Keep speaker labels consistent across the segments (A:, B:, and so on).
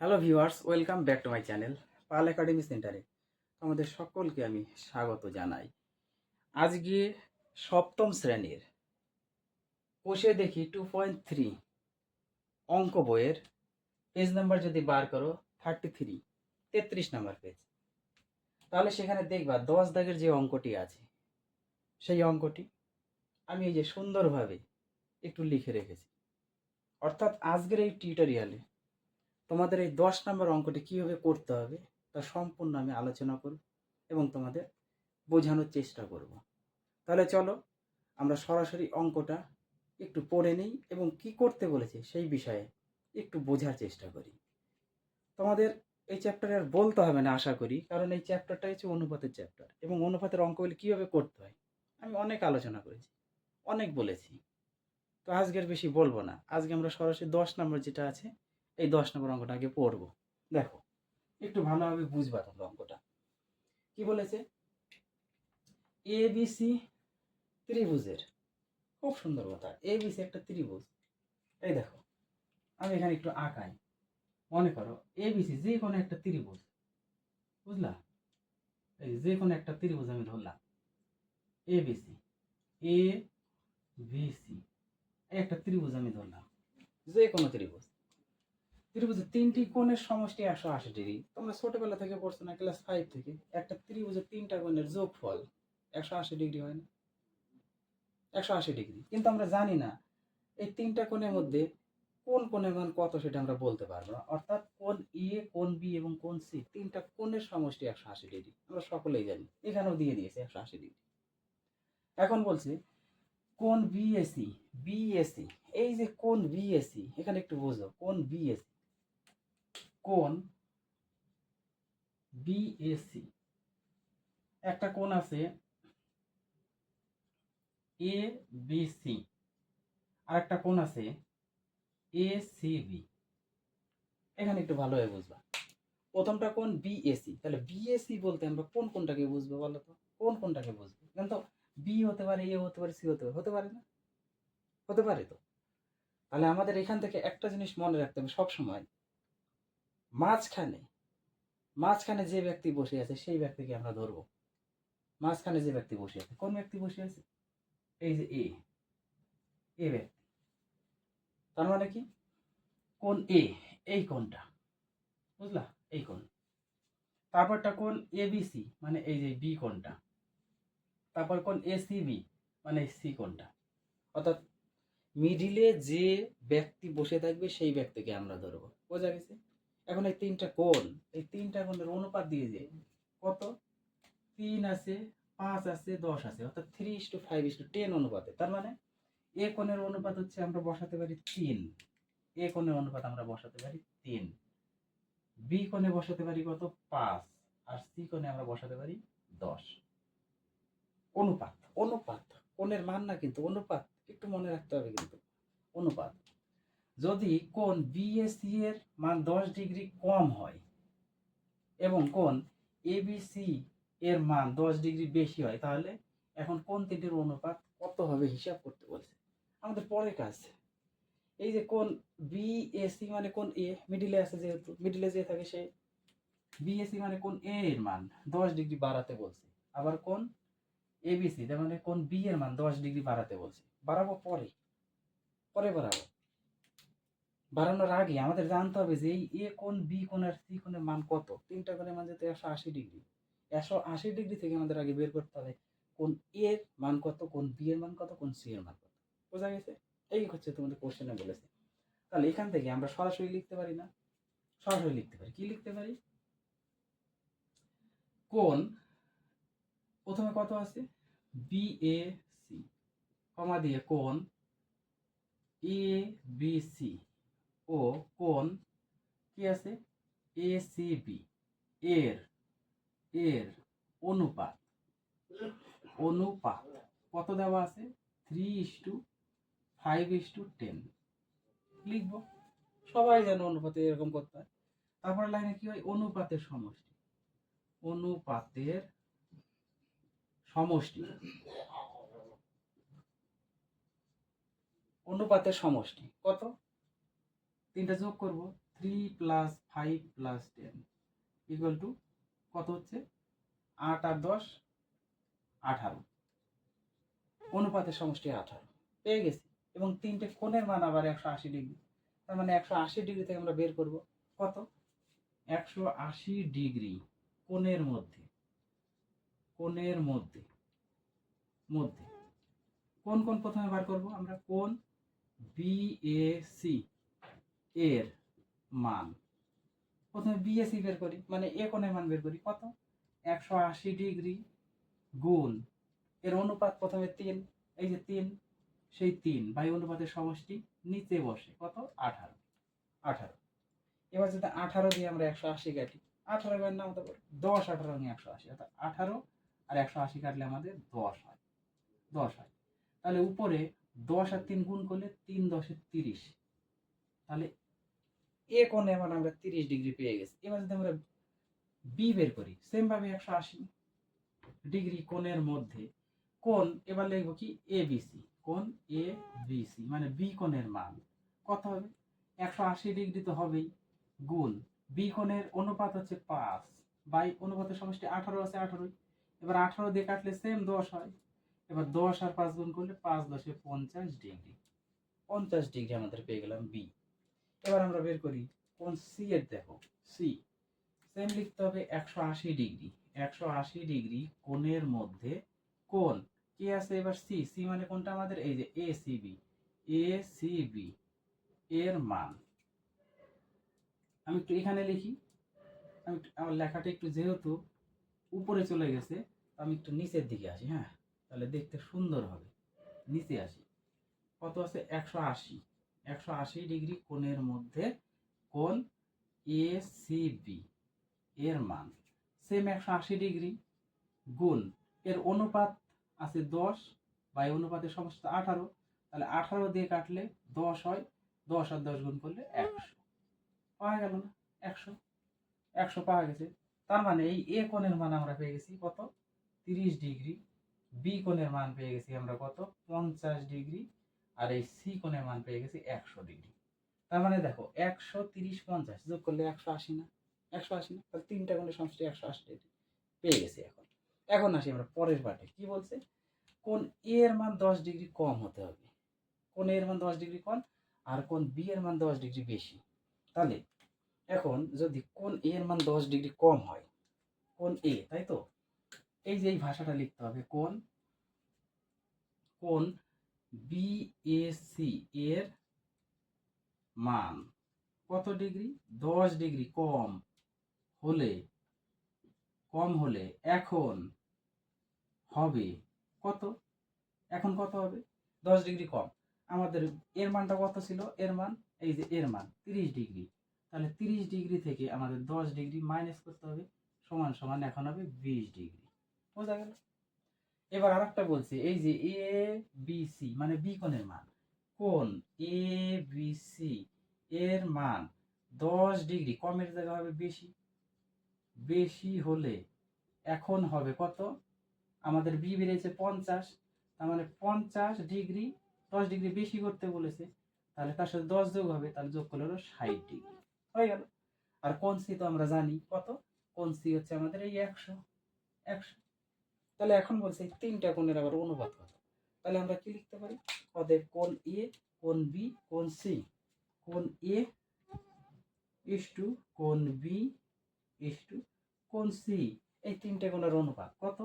A: Hello viewers welcome back to my channel Pal academy সেন্টারে আমাদের সকলকে আমি স্বাগত জানাই। আজকে সপ্তম শ্রেণির কোষে দেখি টু পয়েন্ট থ্রি অঙ্ক বইয়ের পেজ নাম্বার যদি বার করো থার্টি থ্রি তেত্রিশ নাম্বার পেজ তাহলে সেখানে দেখবা দশ দাগের যে অঙ্কটি আছে, সেই অঙ্কটি আমি এই যে সুন্দরভাবে একটু লিখে রেখেছি। অর্থাৎ আজকের এই টিউটোরিয়ালে তোমাদের এই দশ নম্বর অঙ্কটি কীভাবে করতে হবে তা সম্পূর্ণ আমি আলোচনা করব এবং তোমাদের বোঝানোর চেষ্টা করব। তাহলে চলো আমরা সরাসরি অঙ্কটা একটু পড়ে নিই এবং কি করতে বলেছে সেই বিষয়ে একটু বোঝার চেষ্টা করি। তোমাদের এই চ্যাপ্টারে আর বলতে হবে না, আশা করি, কারণ এই চ্যাপ্টারটা হচ্ছে অনুপাতের চ্যাপ্টার এবং অনুপাতের অঙ্কগুলি কীভাবে করতে হয় আমি অনেক আলোচনা করেছি, অনেক বলেছি। তো আজকের বেশি বলব না। আজকে আমরা সরাসরি দশ নম্বর যেটা আছে এই দশ নম্বর অঙ্কটা আগে পড়ব। দেখো, একটু ভালোভাবে বুঝবা তোমরা অঙ্কটা। কি বলেছে? এ বি সি ত্রিভুজের। খুব সুন্দর কথা। এ বি সি একটা ত্রিভুজ। এই দেখো, আমি এখানে একটু আঁকাই। মনে করো এ বি সি যে কোনো একটা ত্রিভুজ। বুঝলা? এই যে কোনো একটা ত্রিভুজ আমি ধরলাম। A B C A B C একটা ত্রিভুজ আমি ধরলাম। যে কোনো ত্রিভুজ। ত্রিভুজের তিনটি কোণের সমষ্টি একশো আশি ডিগ্রি। তোমরা ছোটবেলা থেকে পড়ছো না ক্লাস ফাইভ থেকে। একটা ত্রিভুজের তিনটা কোণের যোগফল একশো আশি ডিগ্রি হয় না। একশো আশি ডিগ্রি। কিন্তু আমরা জানি না, এই তিনটা কোণের মধ্যে কোন কোণের মান কত সেটা আমরা বলতে পারব না। অর্থাৎ কোন এ কোন বি এবং কোন সি তিনটা কোণের সমষ্টি একশো আশি ডিগ্রি। আমরা সকলেই জানি, এখানেও দিয়ে দিয়েছে একশো আশি ডিগ্রি। এখন বলছে কোন বিএসি বিএসি এই যে কোন বিএসি এখানে একটু বোঝো কোন বিএসি কোন বিএসি একটা কোণ আছে এ বিসি আর একটা কোণ আছে এ সিবি এখানে একটু ভালোভাবে বুঝবা। প্রথমটা কোন বিএসি তাহলে বিএসি বলতে আমরা কোন কোনটাকে বুঝব বলো তো? কোন কোনটাকে বুঝব? কিন্তু বি হতে পারে এ হতে পারে সি হতে পারে হতে পারে না? হতে পারে তো। তাহলে আমাদের এখান থেকে একটা জিনিস মনে রাখতে হবে সবসময় মাঝখানে মাঝখানে যে ব্যক্তি বসে আছে, সেই ব্যক্তিকে আমরা ধরবো। মাঝখানে যে ব্যক্তি বসে আছে, কোন ব্যক্তি বসে আছে? এই যে এ এ ব্যক্তি। তার মানে কি? কোন এ এই কোনটা বুঝলা? এই কোন তারপরটা কোন এবিসি মানে এই যে বি কোনটা তারপর কোন এসিবি মানে সি কোনটা অর্থাৎ মিডিলে যে ব্যক্তি বসে থাকবে, সেই ব্যক্তিকে আমরা ধরবো। বোঝা গেছে? এখন এই তিনটা কোণ, এই তিনটা কোণের অনুপাত দিয়ে যে কত? তিন আছে, পাঁচ আছে, দশ আছে, অর্থাৎ three is to five is to ten অনুপাতে। তার মানে এ কোণের অনুপাত হচ্ছে আমরা বসাতে পারি তিন। এ কোণের অনুপাত আমরা বসাতে পারি তিন। বি কোণে বসাতে পারি কত? পাঁচ। আর সি কোণে আমরা বসাতে পারি দশ। অনুপাত অনুপাত। কোণের মান না কিন্তু অনুপাত, একটু মনে রাখতে হবে কিন্তু। অনুপাত। যদি কোন বিএসি এর মান দশ ডিগ্রি কম হয় এবং কোন এবিসি এর মান দশ ডিগ্রি বেশি হয়, তাহলে এখন কোন তিনটির অনুপাত কত হবে হিসাব করতে বলছে। আমাদের পরের কাজ। এই যে কোন বিএসি মানে কোন এ মিডিলে আছে যেহেতু মিডিলে যে থাকে সে বিএসি মানে কোন এ এর মান দশ ডিগ্রি বাড়াতে বলছে। আবার কোন এবিসি তার মানে কোন বি এর মান দশ ডিগ্রি বাড়াতে বলছে। বাড়াবো পরে পরে বাড়াবো। বাড়ানোর আগে আমাদের জানতে হবে যে এই এ কোন বি কোন আর সি কোণের মান কত? তিনটা কোণের মান যেতে একশো আশি ডিগ্রি। একশো আশি ডিগ্রি থেকে আমাদের আগে বের করতে হবে কোন এর মান কত কোন বি এর মান কত কোন সি এর মান কত। বোঝা গেছে? এই হচ্ছে তোমাদের কোশ্চেনে বলেছে। তাহলে এখান থেকে আমরা সরাসরি লিখতে পারি না? সরাসরি লিখতে পারি। কি লিখতে পারি? কোন প্রথমে কত আছে? বি এ সি কমা দিয়ে কোন এ বি সি ও কোন? কি আছে? এ সি বি এর এর অনুপাত অনুপাত কত দেওয়া আছে? Three is to five is to ten লিখব। সবাই জানো অনুপাতে এরকম করতে হয়। তারপর লাইনে কি হয়? অনুপাতের সমষ্টি। অনুপাতের সমষ্টি। অনুপাতের সমষ্টি। কত? তিনটা যোগ করব three plus five plus ten equal to কত হচ্ছে? আট আর দশ, আঠারো। অনুপাতের সমষ্টি আঠারো। পেয়ে গেছি। এবং তিনটে কোণের মান আবার একশো আশি ডিগ্রি। তার মানে একশো আশি ডিগ্রি থেকে আমরা বের করব কত? একশো আশি ডিগ্রি কোণের মধ্যে। কোণের মধ্যে। মধ্যে। কোন কোন প্রথমে বার করব আমরা? কোন বিএসি এর মান। প্রথমে বিএসি বের করি মানে এ কোণের মান বের করি, কত? একশো আশি ডিগ্রি গুণ। এর অনুপাত প্রথমে তিন, এই যে তিন, সেই তিন বাই অনুপাতের সমষ্টি নিচে বসে, কত? আঠারো আঠারো। এবার যদি আঠারো দিয়ে আমরা একশো আশি কাটি, আঠারো এবার নাম তো দশ, আঠারো নিয়ে একশো আশি, অর্থাৎ আঠারো আর একশো আশি কাটলে আমাদের দশ হয় দশ হয়। তাহলে উপরে দশ আর তিন গুণ করলে তিন দশে তিরিশ। তাহলে এ কোণে মানে আমরা তিরিশ ডিগ্রি পেয়ে গেছি। এবার যদি আমরা বি বের করি সেম ভাবে একশো আশি ডিগ্রি কোণের মধ্যে, কোণ এবার লিখব কি? এ বিসি কোণ এ বিসি মানে বি কোণের মান। কত হবে? একশো আশি ডিগ্রি তো হবেই, গুণ। বি কোণের অনুপাত হচ্ছে পাঁচ, বাই অনুপাতের সমষ্টি আঠারো আছে আঠারোই। এবার আঠারো দিয়ে কাটলে সেম দশ হয়। এবার দশ আর পাঁচ গুণ করলে পাঁচ দশে পঞ্চাশ ডিগ্রি। পঞ্চাশ ডিগ্রি আমাদের পেয়ে গেলাম বি এবার আমরা বের করি কোন সি এর, দেখো সি সেম লিখতে হবে একশো আশি ডিগ্রি। একশো আশি ডিগ্রি কোণের মধ্যে কোণ। কি আছে এবার সি সি মানে কোনটা আমাদের? এই যে A C B A C B এর মান। আমি একটু এখানে লিখি। আমি আমার লেখাটা একটু যেহেতু উপরে চলে গেছে, আমি একটু নিচের দিকে আসি হ্যাঁ? তাহলে দেখতে সুন্দর হবে। নিচে আসি। কত আছে? একশো আশি। একশো আশি ডিগ্রি কোণের মধ্যে কোণ এ বি এর মান। সেম একশো আশি ডিগ্রি গুণ। এর অনুপাত আছে দশ বাই অনুপাতের সমস্ত আঠারো। তাহলে আঠারো দিয়ে কাটলে দশ হয়। দশ আর দশ গুণ করলে একশো। পাওয়া গেল না, একশো। একশো পাওয়া গেছে। তার মানে এই এ কোণের মান আমরা পেয়ে গেছি কত? তিরিশ ডিগ্রি। বি কোণের মান পেয়ে গেছি আমরা কত? পঞ্চাশ ডিগ্রি আর এই সি কোণের মান পেয়ে গেছি একশো ডিগ্রি। তার মানে দেখো, একশো তিরিশ পঞ্চাশ, যোগ করলে একশো আশি না? একশো আশি না? তাহলে তিনটা কোণের সমষ্টি একশো আশি ডিগ্রি। পেয়ে গেছি এখন। এখন আসি আমরা পরের পার্টে। কি বলছে? কোন এ এর মান দশ ডিগ্রি কম হতে হবে। কোন এর মান দশ ডিগ্রি কম আর কোন বি এর মান দশ ডিগ্রি বেশি। তাহলে এখন যদি কোন এ এর মান দশ ডিগ্রি কম হয় কোন এ তাই তো? এই যে এই ভাষাটা লিখতে হবে কোন কোন বিএসি এর মান কত ডিগ্রি? দশ ডিগ্রি কম হলে কম হলে এখন হবে কত? এখন কত হবে? দশ ডিগ্রি কম। আমাদের এর মানটা কত ছিল? এর মান, এই যে এর মান, তিরিশ ডিগ্রি। তাহলে তিরিশ ডিগ্রি থেকে আমাদের দশ ডিগ্রি মাইনাস করতে হবে, সমান সমান এখন হবে বিশ ডিগ্রি। বোঝা গেল? এবার আরেকটা বলছি, এই যে এ বি সি মানে বি কোণের মান। কোন এ বি সি এর মান দশ ডিগ্রি, কমের জায়গা হবে বেশি। বেশি হলে এখন হবে কত? আমাদের বি বেড়েছে পঞ্চাশ, তার মানে পঞ্চাশ ডিগ্রি, দশ ডিগ্রি বেশি করতে বলেছে। তাহলে তার সাথে দশ যোগ হবে, তাহলে যোগ করলে হলো ষাট ডিগ্রি। হয়ে গেল। আর কোন সি তো আমরা জানি কত? কোন সি হচ্ছে আমাদের এই একশো একশো। তাহলে এখন বলছে তিনটা কোণের আবার অনুপাত কত? তাহলে আমরা কি লিখতে পারি? অতএব কোন এ কোন বি কোন সি কোন এ ইস টু কোন বি ইস টু কোন সি এই তিনটে কোণের অনুপাত কত?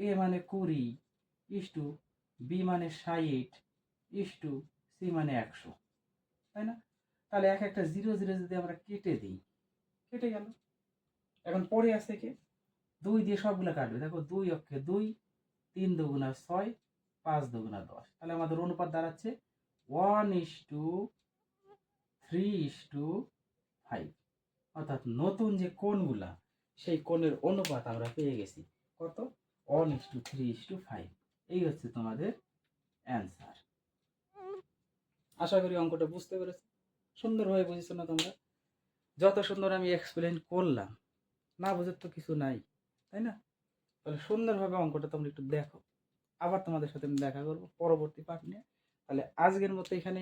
A: এ মানে কুড়ি ইস টু বি মানে ষাট ইস টু সি মানে একশো। তাই না? তাহলে এক একটা জিরো জিরো যদি আমরা কেটে দিই, কেটে গেল। এখন পরে আসছে কি? দুই দিয়ে সবগুলো কাটবে। দেখো দুই অক্ষে দুই, তিন দুগুণা ছয়, পাঁচ দুগুণা দশ। তাহলে আমাদের অনুপাত দাঁড়াচ্ছে one is to three is to five অর্থাৎ নতুন যে কোণগুলা, সেই কোণের অনুপাত আমরা পেয়ে গেছি। কত? One is to three is to five এই হচ্ছে তোমাদের অ্যান্সার আশা করি অঙ্কটা বুঝতে পেরেছ সুন্দরভাবে বুঝেছ না তোমরা? যত সুন্দর আমি এক্সপ্লেন করলাম, না বোঝার তো কিছু নাই। তাই না? তাহলে সুন্দরভাবে অঙ্কটা তোমরা একটু দেখো। আবার তোমাদের সাথে আমি দেখা করব পরবর্তী পাঠ নিয়ে। তাহলে আজকের মতো এখানে